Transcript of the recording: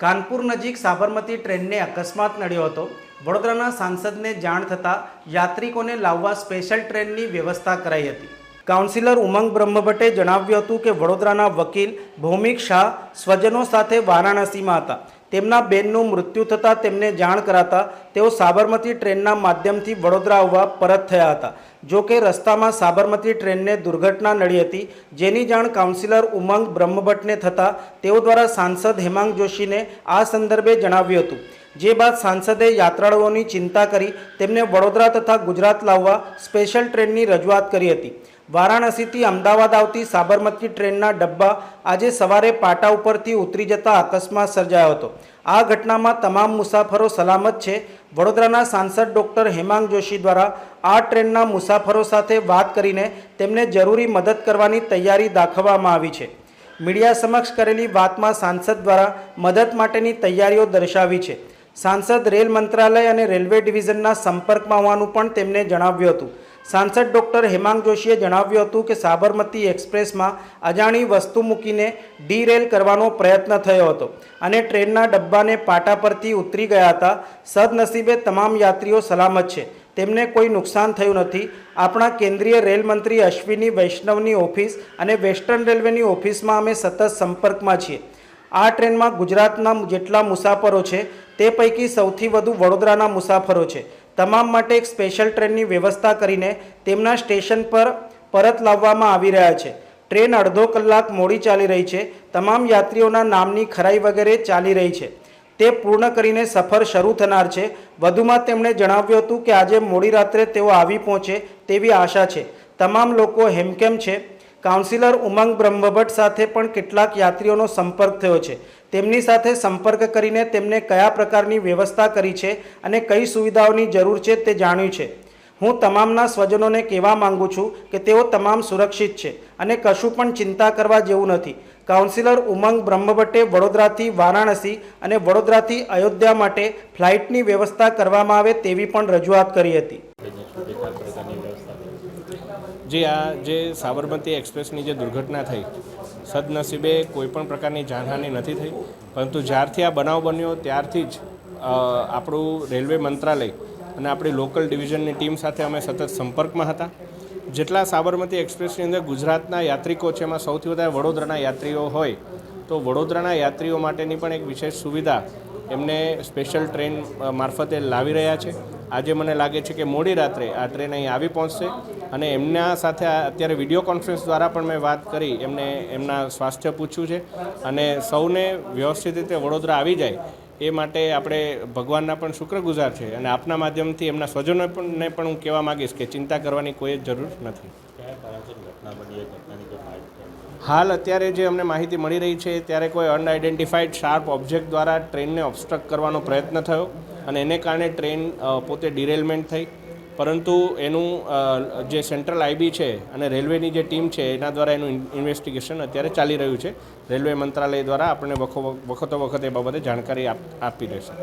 કાનપુર નજીક સાબરમતી ટ્રેનને અકસ્માત નડ્યો હતો. વડોદરાના સાંસદને જાણ થતાં યાત્રિકોને લાવવા સ્પેશિયલ ટ્રેનની વ્યવસ્થા કરાઈ હતી. કાઉન્સિલર ઉમંગ બ્રહ્મભટ્ટે જણાવ્યું હતું કે વડોદરાના વકીલ ભૌમિક શાહ સ્વજનો સાથે વારાણસીમાં હતા. તેમના બેનનું મૃત્યુ થતાં તેમને જાણ કરાતા તેઓ સાબરમતી ટ્રેનના માધ્યમથી વડોદરા આવવા પરત થયા હતા. જો કે રસ્તામાં સાબરમતી ટ્રેનને દુર્ઘટના નડી હતી, જેની જાણ કાઉન્સિલર ઉમંગ બ્રહ્મભટ્ટને થતાં તેઓ દ્વારા સાંસદ હેમાંગ જોશીને આ સંદર્ભે જણાવ્યું હતું. જે બાદ સાંસદે યાત્રાળુઓની ચિંતા કરી તેમને વડોદરા તથા ગુજરાત લાવવા સ્પેશિયલ ટ્રેનની રજૂઆત કરી હતી. વારાણસીથી અમદાવાદ આવતી સાબરમતી ટ્રેનના ડબ્બા આજે સવારે પાટા ઉપરથી ઉતરી જતા અકસ્માત સર્જાયો હતો. આ ઘટનામાં તમામ મુસાફરો સલામત છે. વડોદરાના સાંસદ ડૉક્ટર હેમાંગ જોશી દ્વારા આ ટ્રેનના મુસાફરો સાથે વાત કરીને તેમને જરૂરી મદદ કરવાની તૈયારી દાખવવામાં આવી છે. મીડિયા સમક્ષ કરેલી વાતમાં સાંસદ દ્વારા મદદ માટેની તૈયારીઓ દર્શાવી છે. સાંસદ રેલ મંત્રાલય અને રેલવે ડિવિઝનના સંપર્કમાં હોવાનું પણ તેમણે જણાવ્યું હતું. સાંસદ ડૉક્ટર હેમાંગ જોશીએ જણાવ્યું હતું કે સાબરમતી એક્સપ્રેસમાં અજાણી વસ્તુ મૂકીને ડીરેલ કરવાનો પ્રયત્ન થયો હતો અને ટ્રેનના ડબ્બાને પાટા પરથી ઉતરી ગયા હતા. સદનસીબે તમામ યાત્રીઓ સલામત છે. તેમને કોઈ નુકસાન થયું નથી. આપણા કેન્દ્રીય રેલ મંત્રી અશ્વિની વૈષ્ણવની ઓફિસ અને વેસ્ટર્ન રેલવેની ઓફિસમાં અમે સતત સંપર્કમાં છીએ. આ ટ્રેનમાં ગુજરાતના જેટલા મુસાફરો છે, તે પૈકી સૌથી વધુ વડોદરાના મુસાફરો છે. તમામ માટે એક સ્પેશિયલ ટ્રેનની વ્યવસ્થા કરીને તેમના સ્ટેશન પર પરત લાવવામાં આવી રહ્યા છે. ટ્રેન અડધો કલાક મોડી ચાલી રહી છે. તમામ યાત્રીઓના નામની ખરાઈ વગેરે ચાલી રહી છે. તે પૂર્ણ કરીને સફર શરૂ થનાર છે. વધુમાં તેમણે જણાવ્યું હતું કે આજે મોડી રાત્રે તેઓ આવી પહોંચે તેવી આશા છે. તમામ લોકો હેમકેમ છે. કાઉન્સિલર ઉમંગ બ્રહ્મભટ્ટ સાથે પણ કેટલાક યાત્રીઓનો સંપર્ક થયો છે. તેમની સાથે સંપર્ક કરીને તેમને કયા પ્રકારની વ્યવસ્થા કરી છે અને કઈ સુવિધાઓની જરૂર છે તે જાણ્યું છે. હું તમામના સ્વજનોને કહેવા માંગુ છું કે તેઓ તમામ સુરક્ષિત છે અને કશું પણ ચિંતા કરવા જેવું નથી. કાઉન્સિલર ઉમંગ બ્રહ્મભટ્ટે વડોદરાથી વારાણસી અને વડોદરાથી અયોધ્યા માટે ફ્લાઇટની વ્યવસ્થા કરવામાં આવે તેવી પણ રજૂઆત કરી હતી. જે આ જે સાબરમતી એક્સપ્રેસની જે દુર્ઘટના થઈ, સદનસીબે કોઈ પણ પ્રકારની જાનહાનિ નથી થઈ, પરંતુ જ્યારથી આ બનાવ બન્યો ત્યારથી જ આપણું રેલવે મંત્રાલય અને આપણી લોકલ ડિવિઝનની ટીમ સાથે અમે સતત સંપર્કમાં હતા. જેટલા સાબરમતી એક્સપ્રેસની અંદર ગુજરાતના યાત્રિકો છે, એમાં સૌથી વધારે વડોદરાના યાત્રીઓ હોય, તો વડોદરાના યાત્રીઓ માટેની પણ એક વિશેષ સુવિધા એમને સ્પેશિયલ ટ્રેન મારફતે લાવી રહ્યા છે. આજે મને લાગે છે કે મોડી રાત્રે આ ટ્રેન અહીં આવી પહોંચશે અને એમના સાથે અત્યારે વીડિયો કોન્ફરન્સ દ્વારા પણ મેં વાત કરી, એમને એમના સ્વાસ્થ્ય પૂછ્યું છે અને સૌને વ્યવસ્થિત રીતે વડોદરા આવી જાય એ માટે આપણે ભગવાનના પણ શુક્રગુજાર છે અને આપના માધ્યમથી એમના સ્વજનોને પણ હું કહેવા માગીશ કે ચિંતા કરવાની કોઈ જ જરૂર નથી. હાલ અત્યારે જે અમને માહિતી મળી રહી છે, ત્યારે કોઈ અનઆઇડેન્ટિફાઈડ શાર્પ ઓબ્જેક્ટ દ્વારા ટ્રેનને ઓબસ્ટ્રક્ટ કરવાનો પ્રયત્ન થયો અને એને કારણે ટ્રેન પોતે ડિરેલમેન્ટ થઈ. પરંતુ એનું જે સેન્ટ્રલ આઈબી છે અને રેલવેની જે ટીમ છે, એના દ્વારા એનું ઇન્વેસ્ટિગેશન અત્યારે ચાલી રહ્યું છે. રેલવે મંત્રાલય દ્વારા આપણને વખતો વખત એ બાબતે જાણકારી આપ, આપી રહેશે